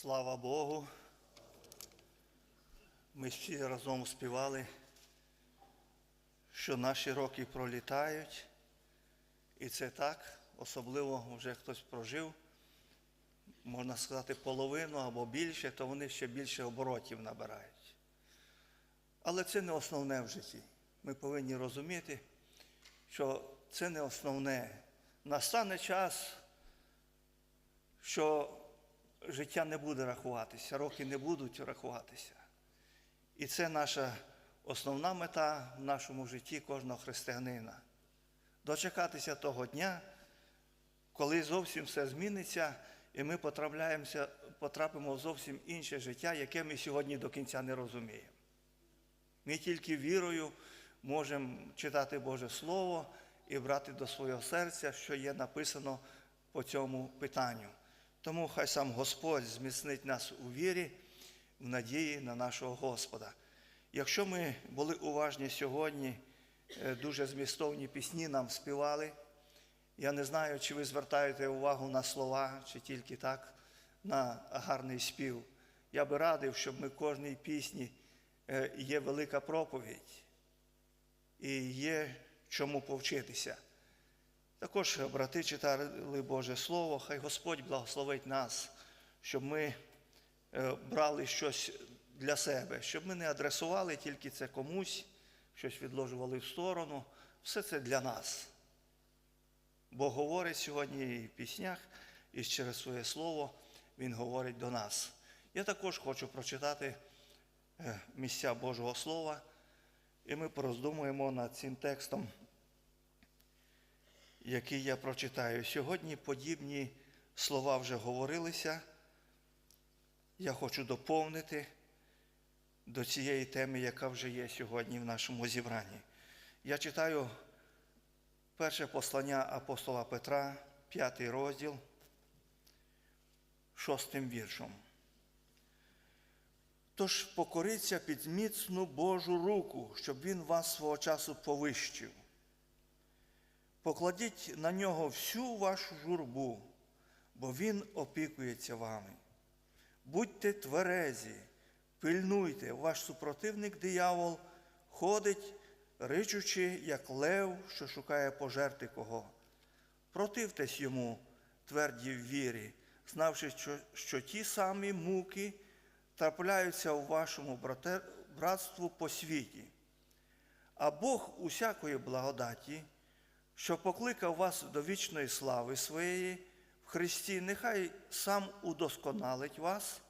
Слава Богу. Ми всі разом співали, що наші роки пролітають. І це так, особливо вже хтось прожив, можна сказати, половину або більше, то вони ще більше оборотів набирають. Але це не основне в житті. Ми повинні розуміти, що це не основне. Настане час, що життя не буде рахуватися, роки не будуть рахуватися. І це наша основна мета в нашому житті кожного християнина. Дочекатися того дня, коли зовсім все зміниться, і ми потрапимо в зовсім інше життя, яке ми сьогодні до кінця не розуміємо. Ми тільки вірою можемо читати Боже Слово і брати до свого серця, що є написано по цьому питанню. Тому хай сам Господь зміцнить нас у вірі, в надії на нашого Господа. Якщо ми були уважні сьогодні, е, дуже змістовні пісні нам співали. Я не знаю, чи ви звертаєте увагу на слова, чи тільки так, на гарний спів. Я би радив, щоб ми кожній пісні е, є велика проповідь і є чому повчитися. Також брати читали Боже Слово, хай Господь благословить нас, щоб ми е, брали щось для себе, щоб ми не адресували тільки це комусь, щось відложували в сторону. Все це для нас. Бог говорить сьогодні і в піснях, і через своє слово Він говорить до нас. Я також хочу прочитати е, місця Божого Слова, і ми пороздумуємо над цим текстом, який я прочитаю. Сьогодні подібні слова вже говорилися. Я хочу доповнити до цієї теми, яка вже є сьогодні в нашому зібранні. Я читаю перше послання апостола Петра, п'ятий розділ, шостим віршом. Тож покориться під міцну Божу руку, щоб він вас свого часу повищив. Покладіть на нього всю вашу журбу, бо він опікується вами. Будьте тверезі, пильнуйте, ваш супротивник диявол ходить, ричучи, як лев, що шукає пожерти кого. Противтесь йому, тверді в вірі, знавши, що, що ті самі муки трапляються у вашому братству по світі. А Бог усякої благодаті, що покликав вас до вічної слави своєї в Христі, нехай сам удосконалить вас,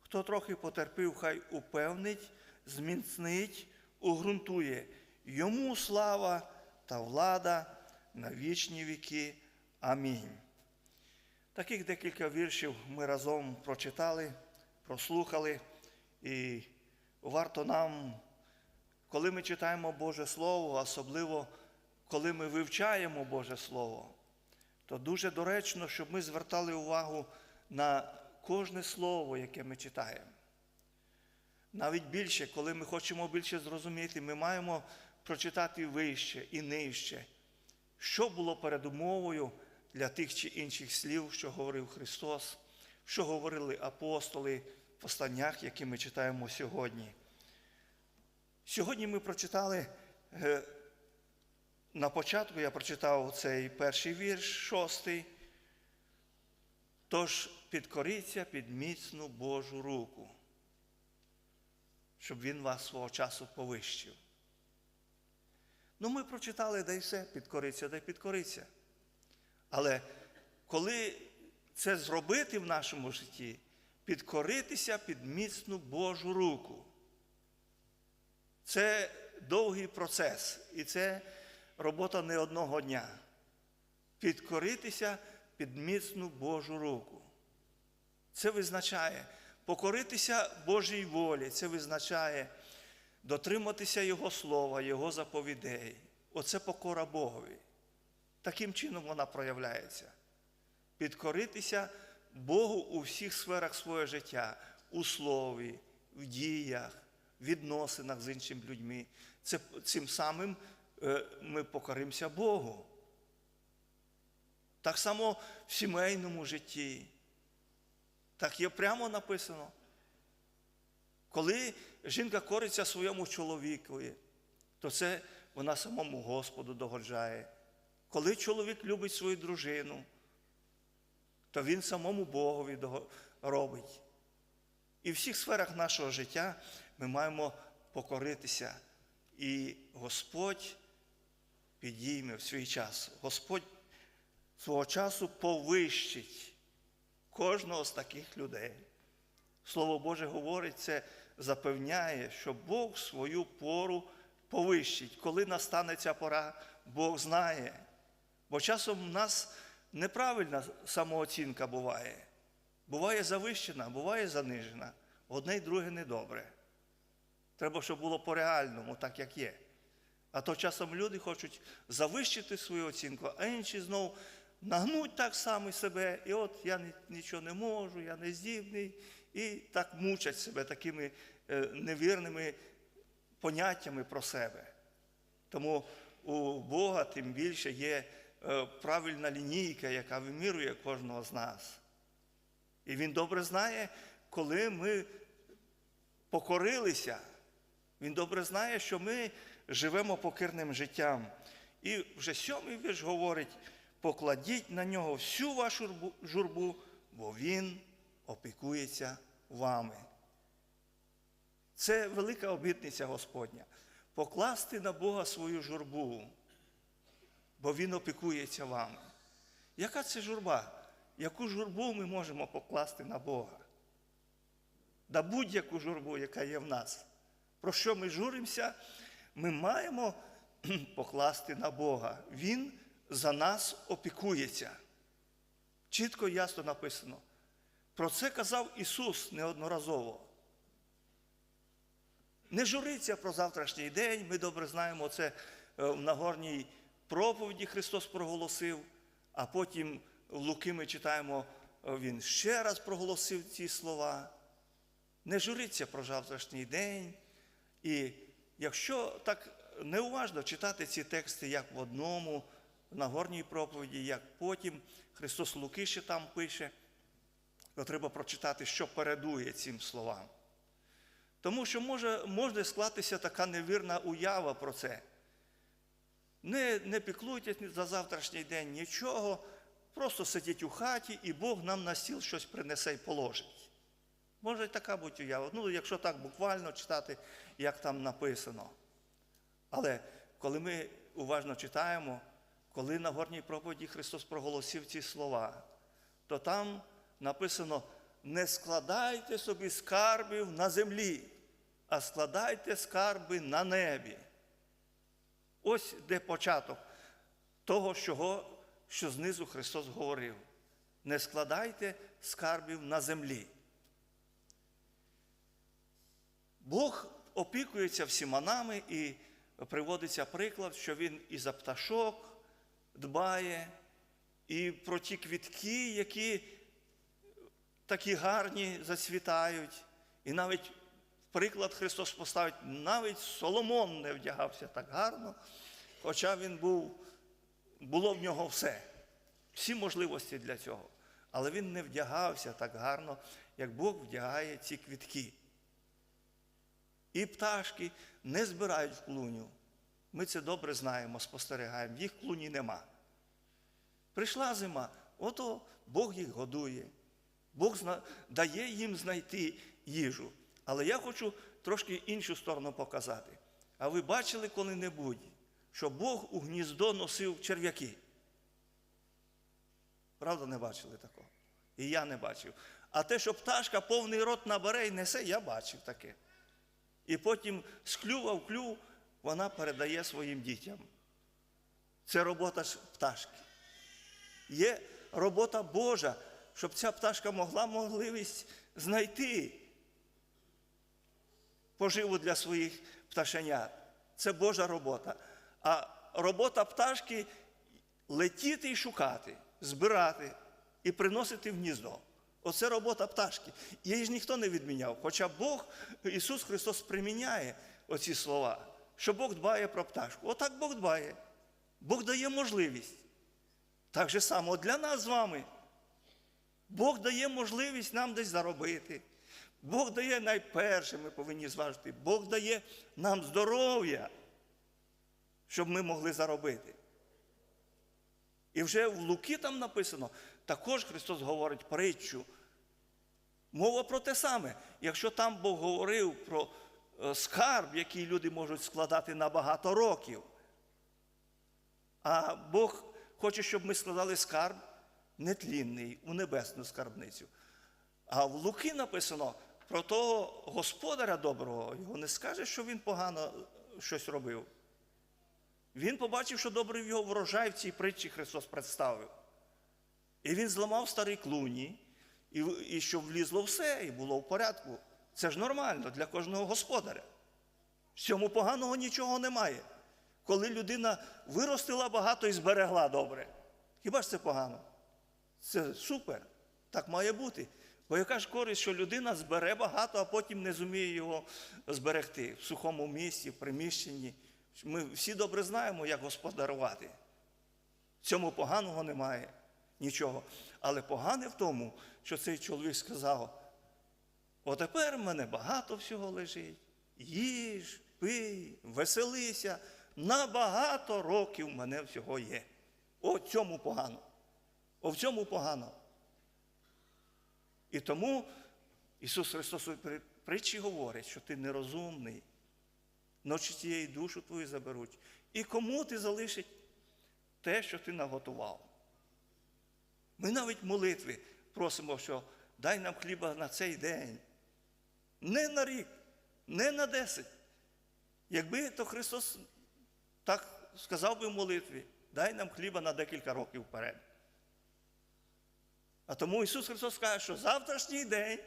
хто трохи потерпів, хай упевнить, зміцнить, угрунтує. Йому слава та влада на вічні віки. Амінь. Таких декілька віршів ми разом прочитали, прослухали, і варто нам, коли ми читаємо Боже Слово, особливо коли ми вивчаємо Боже Слово, то дуже доречно, щоб ми звертали увагу на кожне слово, яке ми читаємо. Навіть більше, коли ми хочемо більше зрозуміти, ми маємо прочитати вище і нижче, що було передумовою для тих чи інших слів, що говорив Христос, що говорили апостоли в посланнях, які ми читаємо сьогодні. Сьогодні ми прочитали, е, на початку я прочитав цей перший вірш, шостий. Тож підкоріться під міцну Божу руку, щоб він вас свого часу повищив. Ну, ми прочитали, да й все, підкориться, да й підкориться. Але коли це зробити в нашому житті, підкоритися під міцну Божу руку. Це довгий процес, і це робота не одного дня. Підкоритися під міцну Божу руку. Це визначає покоритися Божій волі, це визначає дотриматися Його слова, Його заповідей. Оце покора Богові. Таким чином вона проявляється. Підкоритися Богу у всіх сферах свого життя, у слові, в діях, відносинах з іншими людьми. Це, Цим самим ми покоримося Богу. Так само в сімейному житті. Так є прямо написано. Коли жінка кориться своєму чоловікові, то це вона самому Господу догоджає. Коли чоловік любить свою дружину, то він самому Богові робить. І в всіх сферах нашого життя ми маємо покоритися. І Господь підійме в свій час. Господь свого часу повищить кожного з таких людей. Слово Боже говорить, це запевняє, що Бог свою пору повищить. Коли настане ця пора, Бог знає. Бо часом в нас неправильна самооцінка буває. Буває завищена, буває занижена. Одне й друге недобре. Треба, щоб було по-реальному, так як є. А то часом люди хочуть завищити свою оцінку, а інші знову нагнуть так само себе, і от я нічого не можу, я не здібний, і так мучать себе такими е, невірними поняттями про себе. Тому у Бога тим більше є е, правильна лінійка, яка вимірює кожного з нас. І Він добре знає, коли ми покорилися. Він добре знає, що ми живемо покірним життям. І вже сьомий вірш говорить: покладіть на нього всю вашу журбу, бо він опікується вами. Це велика обітниця Господня. Покласти на Бога свою журбу, бо Він опікується вами. Яка це журба? Яку журбу ми можемо покласти на Бога? Да будь-яку журбу, яка є в нас. Про що ми журимося, ми маємо покласти на Бога. Він за нас опікується. Чітко і ясно написано. Про це казав Ісус неодноразово. Не журиться про завтрашній день. Ми добре знаємо, це е, в Нагорній проповіді Христос проголосив, а потім в Луки ми читаємо, е, Він ще раз проголосив ці слова. Не журиться про завтрашній день. І якщо так неуважно читати ці тексти як в одному, в Нагорній проповіді, як потім, Христос Луки ще там пише, то треба прочитати, що передує цим словам. Тому що може, може склатися така невірна уява про це. Не, не піклуйтесь за завтрашній день нічого, просто сидіть у хаті, і Бог нам на стіл щось принесе і положить. Може і така бути уява. Ну, якщо так буквально читати, як там написано. Але коли ми уважно читаємо, коли на горній проповіді Христос проголосив ці слова, то там написано: не складайте собі скарбів на землі, а складайте скарби на небі. Ось де початок того, що знизу Христос говорив. Не складайте скарбів на землі. Бог опікується всіма нами і приводиться приклад, що Він і за пташок дбає, і про ті квітки, які такі гарні зацвітають. І навіть приклад Христос поставить, навіть Соломон не вдягався так гарно, хоча він був, було в нього все, всі можливості для цього. Але він не вдягався так гарно, як Бог вдягає ці квітки. І пташки не збирають в клуню. Ми це добре знаємо, спостерігаємо, їх в клуні нема. Прийшла зима, ото Бог їх годує. Бог дає їм знайти їжу. Але я хочу трошки іншу сторону показати. А ви бачили коли-небудь, що Бог у гніздо носив черв'яки? Правда, не бачили такого? І я не бачив. А те, що пташка повний рот набере і несе, я бачив таке. І потім з клюва в клюв вона передає своїм дітям. Це робота пташки. Є робота Божа, щоб ця пташка могла можливість знайти поживу для своїх пташенят. Це Божа робота. А робота пташки летіти і шукати, збирати і приносити в гніздо. Оце робота пташки. Її ж ніхто не відміняв. Хоча Бог, Ісус Христос приміняє оці слова, що Бог дбає про пташку. Отак Бог дбає. Бог дає можливість. Так же само для нас з вами. Бог дає можливість нам десь заробити. Бог дає найперше, ми повинні зважити. Бог дає нам здоров'я, щоб ми могли заробити. І вже в Луки там написано, також Христос говорить притчу. Мова про те саме. Якщо там Бог говорив про е, скарб, який люди можуть складати на багато років, а Бог хоче, щоб ми складали скарб нетлінний у небесну скарбницю. А в Луки написано про того господаря доброго, його не скаже, що він погано щось робив. Він побачив, що добрий його врожай в цій притчі Христос представив. І він зламав старий клуні, і, і щоб влізло все, і було в порядку. Це ж нормально для кожного господаря. В цьому поганого нічого немає. Коли людина виростила багато і зберегла добре. Хіба ж це погано? Це супер. Так має бути. Бо яка ж користь, що людина збере багато, а потім не зуміє його зберегти в сухому місці, в приміщенні. Ми всі добре знаємо, як господарувати. В цьому поганого немає нічого. Але погане в тому, що цей чоловік сказав: отепер в мене багато всього лежить. Їж, пий, веселися, на багато років в мене всього є. О цьому погано. О в цьому погано. І тому Ісус Христос у при- притчі говорить, що ти нерозумний, ночі тієї душу твою заберуть. І кому ти залишить те, що ти наготував. Ми навіть в молитві просимо, що дай нам хліба на цей день. Не на рік, не на десять. Якби то Христос так сказав би в молитві, дай нам хліба на декілька років вперед. А тому Ісус Христос каже, що завтрашній день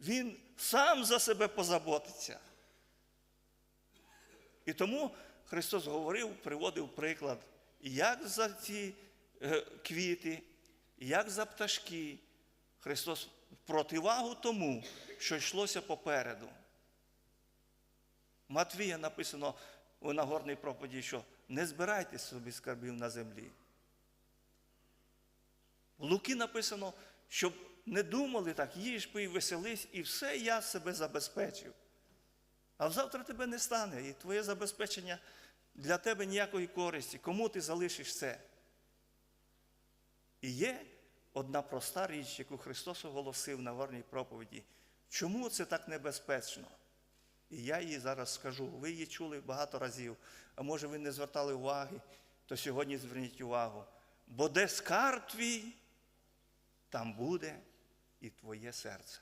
Він сам за себе позаботиться. І тому Христос говорив, приводив приклад, як за ці е, квіти, як за пташки. Христос противагу тому, що йшлося попереду. Матвія написано у Нагорній проповіді, що не збирайте собі скарбів на землі. В Луки написано, щоб не думали так, їж, пий, веселись, і все я себе забезпечив. А завтра тебе не стане, і твоє забезпечення для тебе ніякої користі. Кому ти залишиш це? І є одна проста річ, яку Христос оголосив на горній проповіді. Чому це так небезпечно? І я її зараз скажу. Ви її чули багато разів, а може ви не звертали уваги, то сьогодні зверніть увагу. Бо де скарб твій, там буде і твоє серце.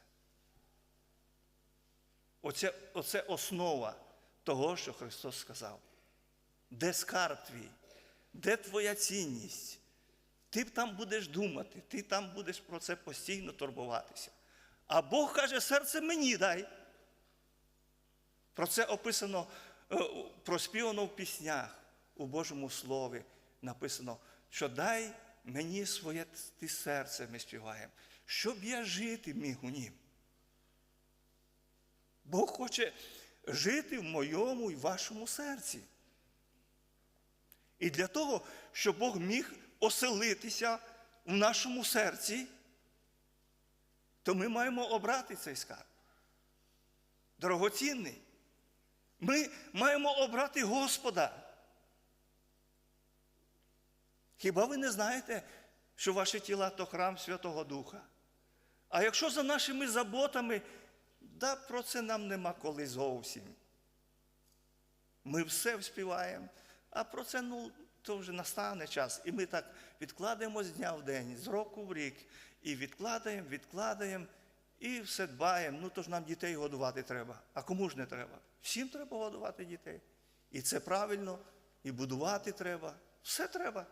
Оце, оце основа того, що Христос сказав. Де скарб твій, де твоя цінність? Ти там будеш думати, ти там будеш про це постійно турбуватися. А Бог каже, серце мені дай. Про це описано, е, проспівано в піснях, у Божому Слові написано, що дай мені своє ти серце, ми співаємо, щоб я жити міг у нім. Бог хоче жити в моєму і вашому серці. І для того, щоб Бог міг оселитися в нашому серці, то ми маємо обрати цей скарб. Дорогоцінний. Ми маємо обрати Господа. Хіба ви не знаєте, що ваші тіла то храм Святого Духа? А якщо за нашими заботами, да про це нам нема коли зовсім. Ми все вспіваємо, а про це ну, то вже настане час. І ми так відкладаємо з дня в день, з року в рік, і відкладаємо, відкладаємо, і все дбаємо. Ну то ж нам дітей годувати треба. А кому ж не треба? Всім треба годувати дітей. І це правильно, і будувати треба. Все треба.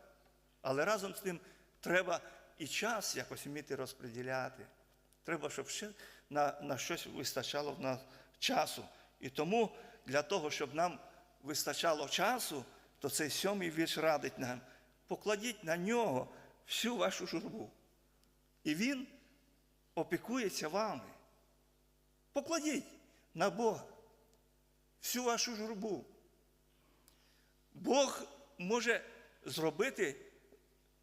Але разом з тим треба і час якось вміти розподіляти. Треба, щоб ще на, на щось вистачало в нас часу. І тому для того, щоб нам вистачало часу, то цей сьомий вірш радить нам. Покладіть на нього всю вашу журбу. І він опікується вами. Покладіть на Бога всю вашу журбу. Бог може зробити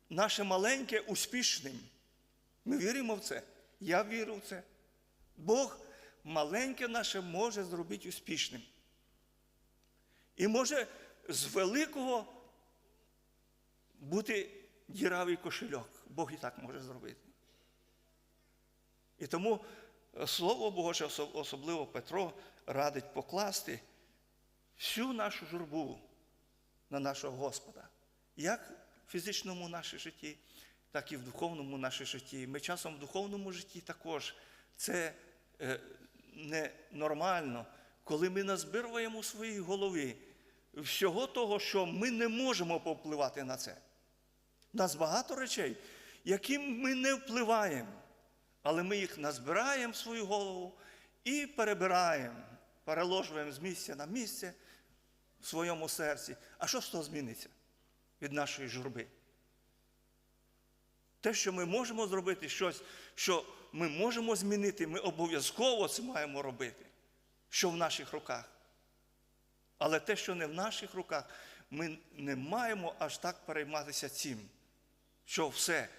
наше маленьке успішним. Ми віримо в це. Я вірю в це. Бог маленьке наше може зробити успішним. І може з великого бути діравий кошельок. Бог і так може зробити. І тому е, Слово Боже, особливо Петро, радить покласти всю нашу журбу на нашого Господа. Як в фізичному нашому житті, так і в духовному нашому житті. Ми часом в духовному житті також це е, ненормально, коли ми назбируємо у своїй голові всього того, що ми не можемо повпливати на це. У нас багато речей, яким ми не впливаємо, але ми їх назбираємо в свою голову і перебираємо, переложуємо з місця на місце в своєму серці. А що з того зміниться від нашої журби? Те, що ми можемо зробити, щось, що ми можемо змінити, ми обов'язково це маємо робити, що в наших руках. Але те, що не в наших руках, ми не маємо аж так перейматися цим, що все,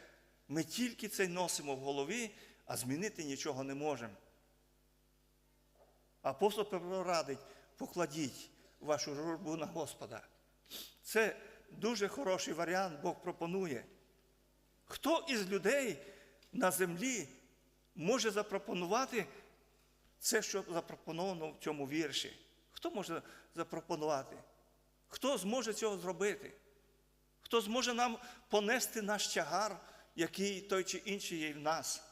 ми тільки це носимо в голові, а змінити нічого не можемо. Апостол Петро радить, покладіть вашу журбу на Господа. Це дуже хороший варіант, Бог пропонує. Хто із людей на землі може запропонувати це, що запропоновано в цьому вірші? Хто може запропонувати? Хто зможе цього зробити? Хто зможе нам понести наш тягар, який той чи інший є в нас?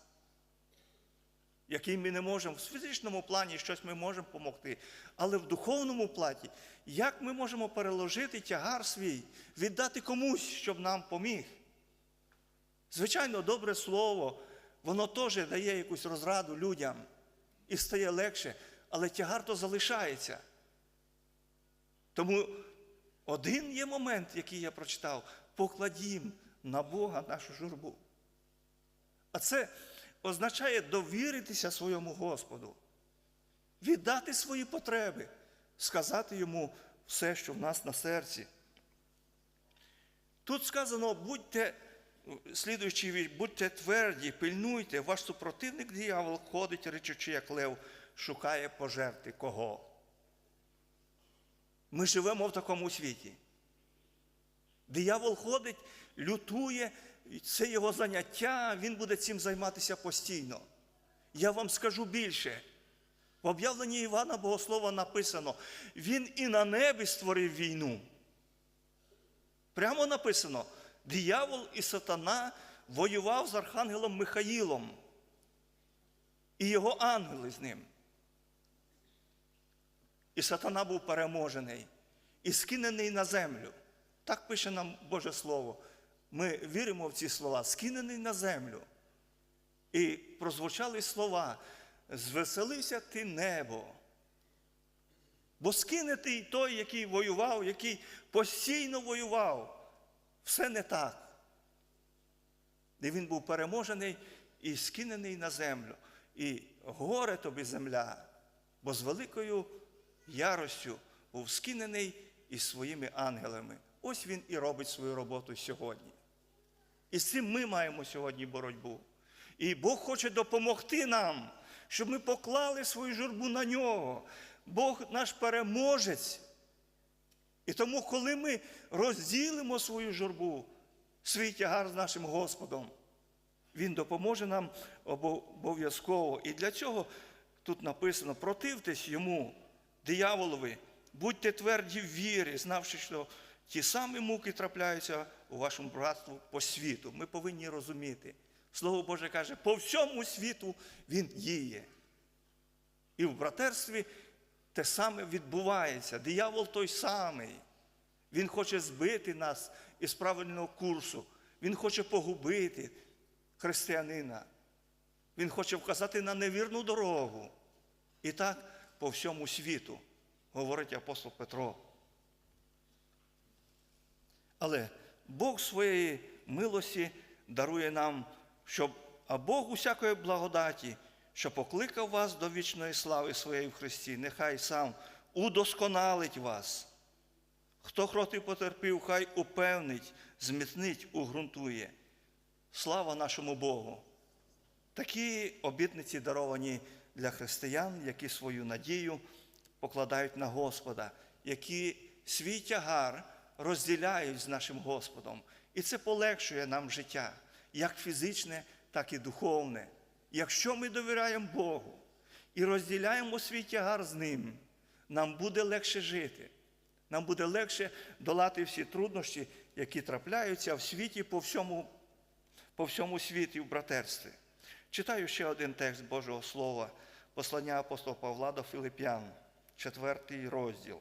Який ми не можемо в фізичному плані щось ми можемо допомогти, але в духовному плані, як ми можемо переложити тягар свій, віддати комусь, щоб нам поміг? Звичайно, добре слово, воно теж дає якусь розраду людям і стає легше, але тягар то залишається. Тому один є момент, який я прочитав: покладім на Бога нашу журбу. А це означає довіритися своєму Господу, віддати свої потреби, сказати йому все, що в нас на серці. Тут сказано, будьте, слідуючий вірш, будьте тверді, пильнуйте, ваш супротивник диявол ходить, речучи, як лев, шукає пожерти кого. Ми живемо в такому світі. Диявол ходить, лютує, це його заняття, він буде цим займатися постійно. Я вам скажу більше. В об'явленні Івана Богослова написано, він і на небі створив війну. Прямо написано, диявол і сатана воював з архангелом Михаїлом і його ангели з ним. І сатана був переможений і скинений на землю. Так пише нам Боже Слово. Ми віримо в ці слова, скинений на землю. І прозвучали слова: звеселися ти небо. Бо скинутий той, який воював, який постійно воював, все не так. І він був переможений і скинений на землю. І горе тобі земля, бо з великою яростю був скинений із своїми ангелами. Ось він і робить свою роботу сьогодні. І з цим ми маємо сьогодні боротьбу. І Бог хоче допомогти нам, щоб ми поклали свою журбу на нього. Бог наш переможець. І тому, коли ми розділимо свою журбу, свій тягар з нашим Господом, Він допоможе нам обов'язково. І для цього тут написано: противтесь йому, дияволові, будьте тверді в вірі, знавши, що ті самі муки трапляються у вашому братству по світу. Ми повинні розуміти. Слово Боже каже, по всьому світу Він діє. І в братерстві те саме відбувається. Диявол той самий. Він хоче збити нас із правильного курсу. Він хоче погубити християнина. Він хоче вказати на невірну дорогу. І так по всьому світу, говорить апостол Петро. Але Бог своєї милості дарує нам, щоб, а Бог усякої благодаті, що покликав вас до вічної слави своєї в Христі, нехай сам удосконалить вас. Хто проти потерпів, хай упевнить, зміцнить, угрунтує. Слава нашому Богу! Такі обітниці даровані для християн, які свою надію покладають на Господа, які свій тягар розділяють з нашим Господом. І це полегшує нам життя, як фізичне, так і духовне. Якщо ми довіряємо Богу і розділяємо свій тягар з Ним, нам буде легше жити. Нам буде легше долати всі труднощі, які трапляються в світі по всьому, по всьому світі в братерстві. Читаю ще один текст Божого Слова, послання апостола Павла до Филип'ян, четвертий розділ.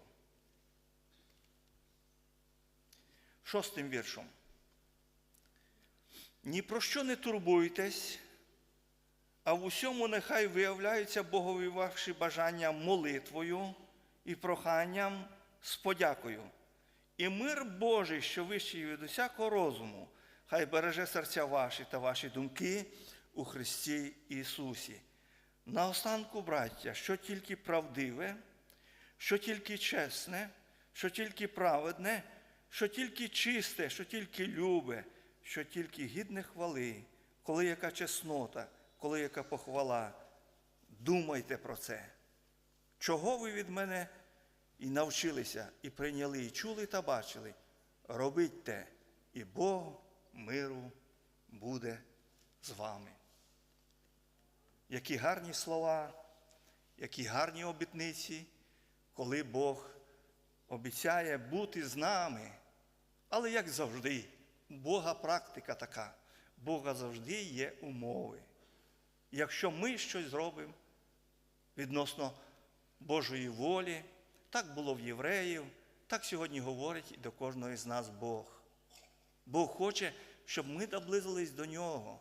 Шостим віршом. Ні про що не турбуйтесь, а в усьому нехай виявляються Богові ваші бажання молитвою і проханням з подякою. І мир Божий, що вищий від усякого розуму, хай береже серця ваші та ваші думки у Христі Ісусі. Наостанку, браття, що тільки правдиве, що тільки чесне, що тільки праведне, що тільки чисте, що тільки любе, що тільки гідне хвали, коли яка чеснота, коли яка похвала. Думайте про це. Чого ви від мене і навчилися, і прийняли, і чули та бачили, робіть те, і Бог миру буде з вами. Які гарні слова, які гарні обітниці, коли Бог обіцяє бути з нами. Але як завжди, Бога практика така, Бога завжди є умови. Якщо ми щось зробимо відносно Божої волі, так було в євреїв, так сьогодні говорить і до кожного з нас Бог. Бог хоче, щоб ми наблизились до Нього.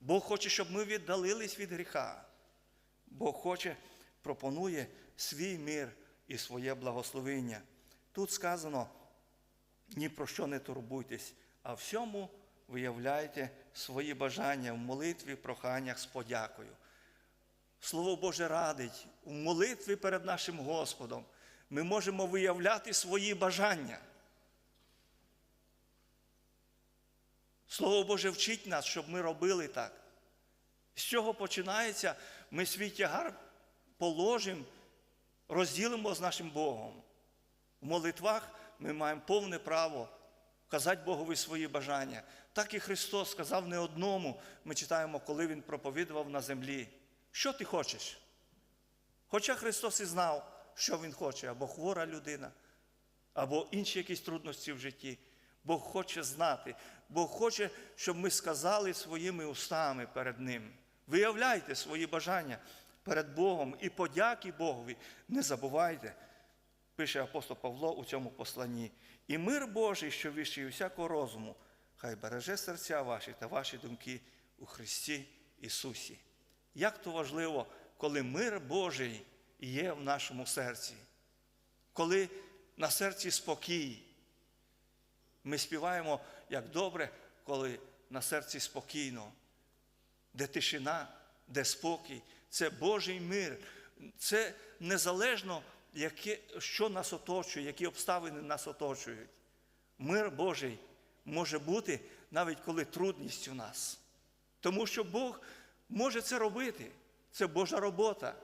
Бог хоче, щоб ми віддалились від гріха. Бог хоче, пропонує свій мир і своє благословення. Тут сказано, ні про що не турбуйтесь, а всьому виявляйте свої бажання в молитві, проханнях з подякою. Слово Боже радить, у молитві перед нашим Господом ми можемо виявляти свої бажання. Слово Боже вчить нас, щоб ми робили так. З чого починається, ми свій тягар положимо, розділимо з нашим Богом. В молитвах ми маємо повне право казати Богові свої бажання. Так і Христос сказав не одному, ми читаємо, коли Він проповідував на землі. Що ти хочеш? Хоча Христос і знав, що Він хоче, або хвора людина, або інші якісь трудності в житті. Бог хоче знати, Бог хоче, щоб ми сказали своїми устами перед Ним. Виявляйте свої бажання перед Богом і подяки Богові. Не забувайте, пише апостол Павло у цьому посланні. І мир Божий, що вищий усякого розуму, хай береже серця ваші та ваші думки у Христі Ісусі. Як то важливо, коли мир Божий є в нашому серці, коли на серці спокій. Ми співаємо як добре, коли на серці спокійно, де тишина, де спокій, це Божий мир. Це незалежно, яке, що нас оточує, які обставини нас оточують. Мир Божий може бути навіть коли трудність у нас. Тому що Бог може це робити. Це Божа робота.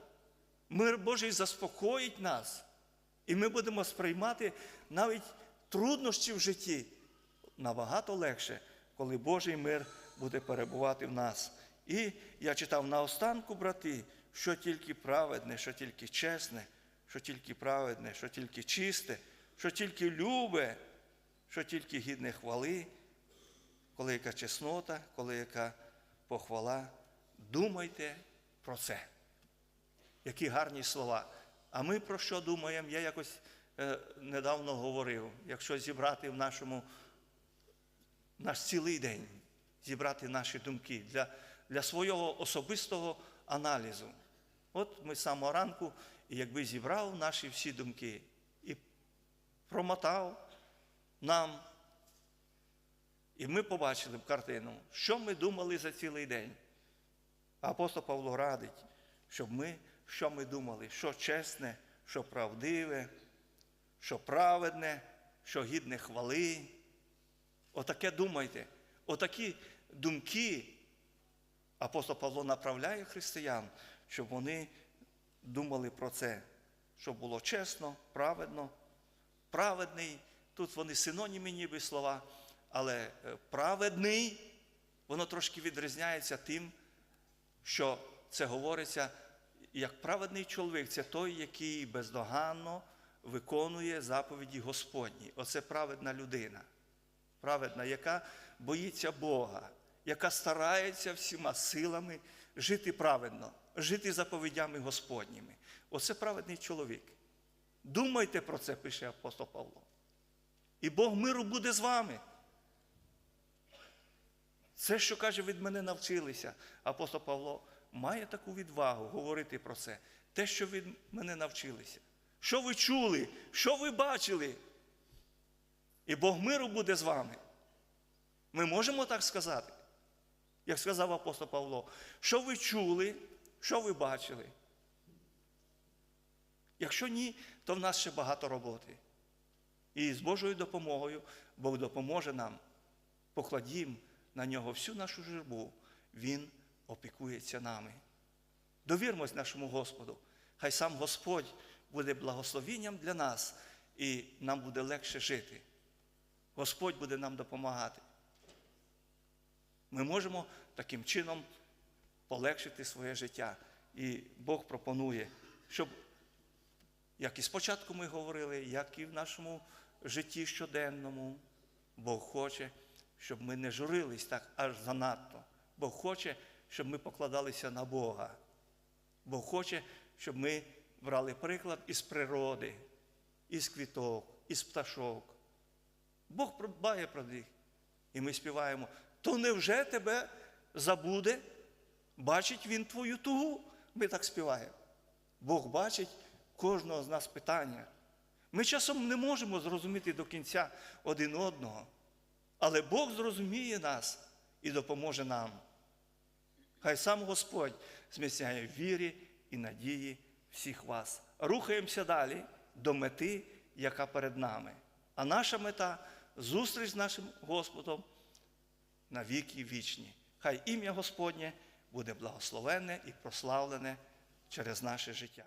Мир Божий заспокоїть нас. І ми будемо сприймати навіть труднощі в житті набагато легше, коли Божий мир буде перебувати в нас. І я читав наостанку, брати, що тільки праведне, що тільки чесне, що тільки праведне, що тільки чисте, що тільки любе, що тільки гідне хвали, коли яка чеснота, коли яка похвала. Думайте про це. Які гарні слова. А ми про що думаємо? Я якось недавно говорив, якщо зібрати в нашому наш цілий день, зібрати наші думки для, для свого особистого аналізу. От ми з самого ранку, якби зібрав наші всі думки і промотав нам. І ми побачили б картину, що ми думали за цілий день. Апостол Павло радить, щоб ми, що ми думали, що чесне, що правдиве, що праведне, що гідне хвали. Отаке думайте. Отакі думки Апостол Павло направляє християн, щоб вони думали про це, щоб було чесно, праведно, праведний. Тут вони синоніми ніби слова, але е, праведний, воно трошки відрізняється тим, що це говориться як праведний чоловік, це той, який бездоганно виконує заповіді Господні. Оце праведна людина. Праведна, яка боїться Бога, яка старається всіма силами жити праведно, жити заповідями Господніми. Оце праведний чоловік. Думайте про це, пише апостол Павло. І Бог миру буде з вами. Це, що каже, від мене навчилися. Апостол Павло має таку відвагу говорити про це. Те, що від мене навчилися. Що ви чули, що ви бачили? І Бог миру буде з вами. Ми можемо так сказати, як сказав апостол Павло, що ви чули, що ви бачили. Якщо ні, то в нас ще багато роботи. І з Божою допомогою Бог допоможе нам. Покладім на нього всю нашу журбу. Він опікується нами. Довірмось нашому Господу. Хай сам Господь буде благословінням для нас, і нам буде легше жити. Господь буде нам допомагати. Ми можемо таким чином полегшити своє життя. І Бог пропонує, щоб, як і спочатку ми говорили, як і в нашому житті щоденному, Бог хоче, щоб ми не журились так аж занадто. Бог хоче, щоб ми покладалися на Бога. Бог хоче, щоб ми брали приклад із природи, із квіток, із пташок. Бог дбає про них. І ми співаємо, то невже тебе забуде? Бачить він твою тугу? Ми так співаємо. Бог бачить кожного з нас питання. Ми часом не можемо зрозуміти до кінця один одного, але Бог зрозуміє нас і допоможе нам. Хай сам Господь зміцняє вірі і надії всіх вас. Рухаємося далі до мети, яка перед нами. А наша мета зустріч з нашим Господом на віки вічні. Хай ім'я Господнє буде благословенне і прославлене через наше життя.